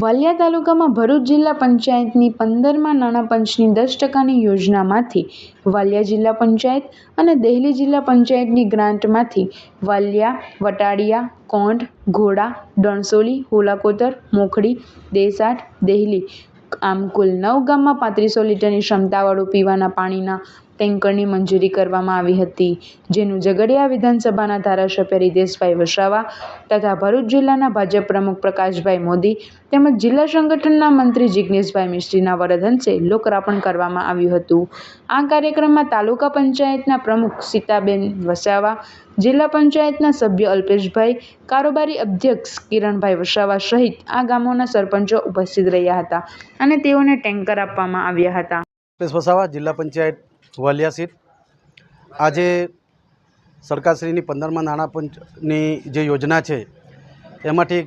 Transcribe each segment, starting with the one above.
વાલિયા તાલુકામાં ભરૂચ જિલ્લા પંચાયતની પંદરમાં નાણાં પંચની દસ ટકાની યોજનામાંથી વાલિયા જિલ્લા પંચાયત અને દેહલી જિલ્લા પંચાયતની ગ્રાન્ટમાંથી વાલિયા, વટાળિયા, કોંઢ, ઘોડા, ડણસોલી, હોલાકોતર, મોખડી, દેસાટ, દેહલી આમ કુલ નવ ગામમાં પાંત્રીસો લીટરની ક્ષમતાવાળું પીવાના પાણીના ટેન્કરની મંજૂરી કરવામાં આવી હતી, જેનું ઝઘડિયા વિધાનસભાના ધારાસભ્ય રીતેશભાઈ વસાવા તથા ભરૂચ જિલ્લાના ભાજપ પ્રમુખ પ્રકાશભાઈ મોદી તેમજ જિલ્લા સંગઠનના મંત્રી જિજ્ઞેશભાઈ મિસ્ત્રીના વરદહંસે લોકાર્પણ કરવામાં આવ્યું હતું. આ કાર્યક્રમમાં તાલુકા પંચાયતના પ્રમુખ સીતાબેન વસાવા, જિલ્લા પંચાયતના સભ્ય અલ્પેશભાઈ, કારોબારી અધ્યક્ષ કિરણભાઈ વસાવા સહિત આ ગામોના સરપંચો ઉપસ્થિત રહ્યા હતા અને તેઓને ટેન્કર આપવામાં આવ્યા હતા. રૂપેશ વસાવા જિલ્લા પંચાયત વાલિયા સીટ. આજે સરકારશ્રીની પંદરમાં નાણાં પંચની જે યોજના છે, એમાંથી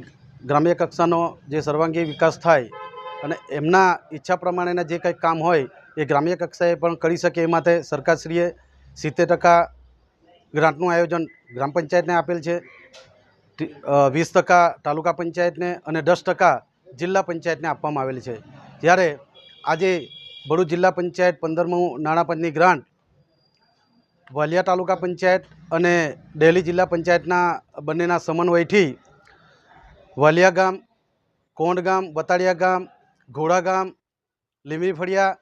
ગ્રામ્ય કક્ષાનો જે સર્વાંગી વિકાસ થાય અને એમના ઈચ્છા પ્રમાણેના જે કંઈ કામ હોય, એ ગ્રામ્ય કક્ષાએ પણ કરી શકે એ માટે સરકારશ્રીએ સિત્તેર ટકા ગ્રાન્ટનું આયોજન ગ્રામ પંચાયતને આપેલ છે વીસ ટકા તાલુકા પંચાયતને અને દસ ટકા જિલ્લા પંચાયતને આપવામાં આવેલ છે. જ્યારે આજે ભરૂચ જિલ્લા પંચાયત પંદરમું નાણાં પંચની ગ્રાન્ટ, વાલિયા તાલુકા પંચાયત અને ડેલી જિલ્લા પંચાયતના બંનેના સમન્વયથી વાલિયા ગામ, કોંડ ગામ, બતાડિયા ગામ, ઘોડા ગામ લીમરી ફળિયા,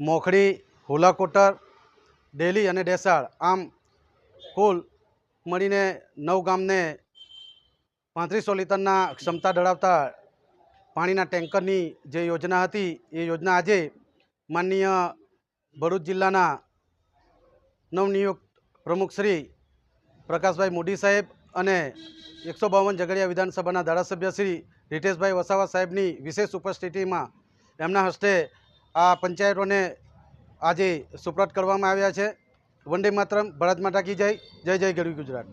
મોખડી હોલાકોટર ડેલી અને ડેસાળ આમ કુલ મળીને નવ ગામને પાંત્રીસો લીટરના ક્ષમતા ધરાવતા પાણીના ટેન્કરની જે યોજના હતી, એ યોજના આજે માનનીય ભરૂચ જિલ્લાના નવનિયુક્ત પ્રમુખ શ્રી પ્રકાશભાઈ મોદી સાહેબ અને એકસો બાવન ઝઘડિયા વિધાનસભાના ધારાસભ્ય શ્રી રિતેશભાઈ વસાવા સાહેબની વિશેષ ઉપસ્થિતિમાં એમના હસ્તે આ પંચાયતોને આજે સુપ્રત કરવામાં આવ્યા છે. વંદે માતરમ, ભારત માતા કી જય. જય જય ગરવી ગુજરાત.